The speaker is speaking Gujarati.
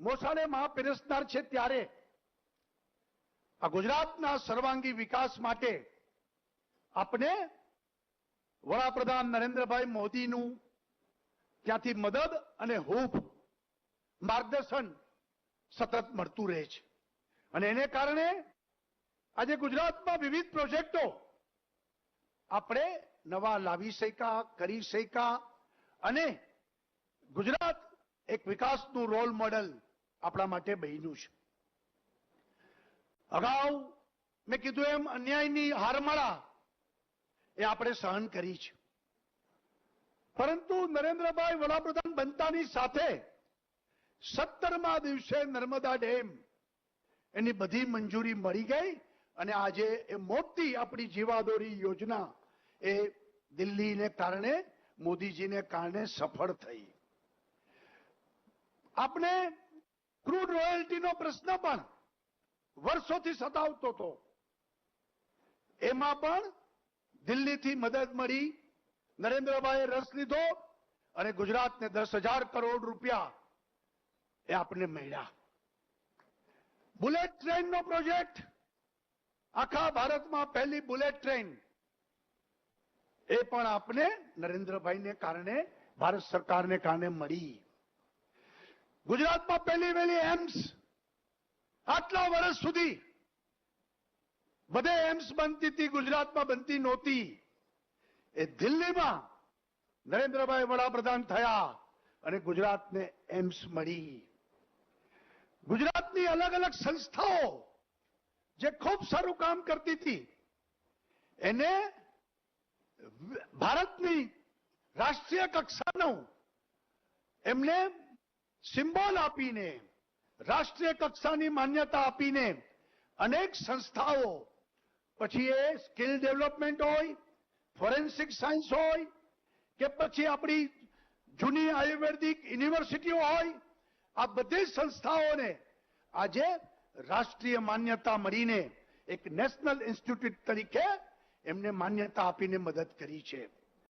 મોસાળે મહાપેરસદાર છે ત્યારે આ ગુજરાતના સર્વાંગી વિકાસ માટે આપણે વડાપ્રધાન નરેન્દ્રભાઈ મોદીનું ત્યાંથી મદદ અને હૂફ, માર્ગદર્શન સતત મળતું રહે છે. અને એને કારણે આજે ગુજરાતમાં વિવિધ પ્રોજેક્ટો આપણે નવા લાવી શક્યા, કરી શક્યા અને ગુજરાત એક વિકાસનું રોલ મોડેલ આપણા માટે બન્યું છે. અગાઉ મેં કીધું એમ, અન્યાયની હારમાળા એ આપણે સહન કરી છે. પરંતુ નરેન્દ્રભાઈ વડાપ્રધાન બનતાની સાથે સત્તરમા દિવસે નર્મદા ડેમ એની બધી મંજૂરી મળી ગઈ અને આજે એ મોટી આપણી જીવાદોરી યોજના એ દિલ્હીને કારણે, મોદીજીને કારણે સફળ થઈ. આપણે ક્રૂડ રોયલ્ટીનો પ્રશ્ન પણ વર્ષોથી સતાવતો હતો. એમાં પણ દિલ્હીથી મદદ મળી, નરેન્દ્રભાઈએ રસ લીધો અને ગુજરાતને દસ હજાર કરોડ રૂપિયા એ આપણને મળ્યા. બુલેટ ટ્રેનનો પ્રોજેક્ટ, આખા ભારતમાં પહેલી બુલેટ ટ્રેન, એ પણ આપને નરેન્દ્રભાઈને કારણે, ભારત સરકારને કારણે મળી. ગુજરાતમાં પહેલી વહેલી એમ્સ આટલા વર્ષ સુધી બધે એમ્સ બનતી હતી, ગુજરાતમાં બનતી નહોતી. એ દિલ્હીમાં નરેન્દ્રભાઈ વડાપ્રધાન થયા અને ગુજરાતને એમ્સ મળી. ગુજરાતની અલગ અલગ સંસ્થાઓ જે ખૂબ સારું કામ કરતી હતી, એને ભારતની રાષ્ટ્રીય કક્ષાનું એમને સિમ્બોલ આપીને, રાષ્ટ્રીય કક્ષાની માન્યતા આપીને અનેક સંસ્થાઓ, પછી એ સ્કિલ ડેવલપમેન્ટ હોય, ફોરેન્સિક સાયન્સ હોય, કે પછી આપણી જૂની આયુર્વેદિક યુનિવર્સિટીઓ હોય, આ બધી સંસ્થાઓને આજે રાષ્ટ્રીય માન્યતા મળીને એક નેશનલ ઇન્સ્ટિટ્યૂટ તરીકે એમને માન્યતા આપીને મદદ કરી છે.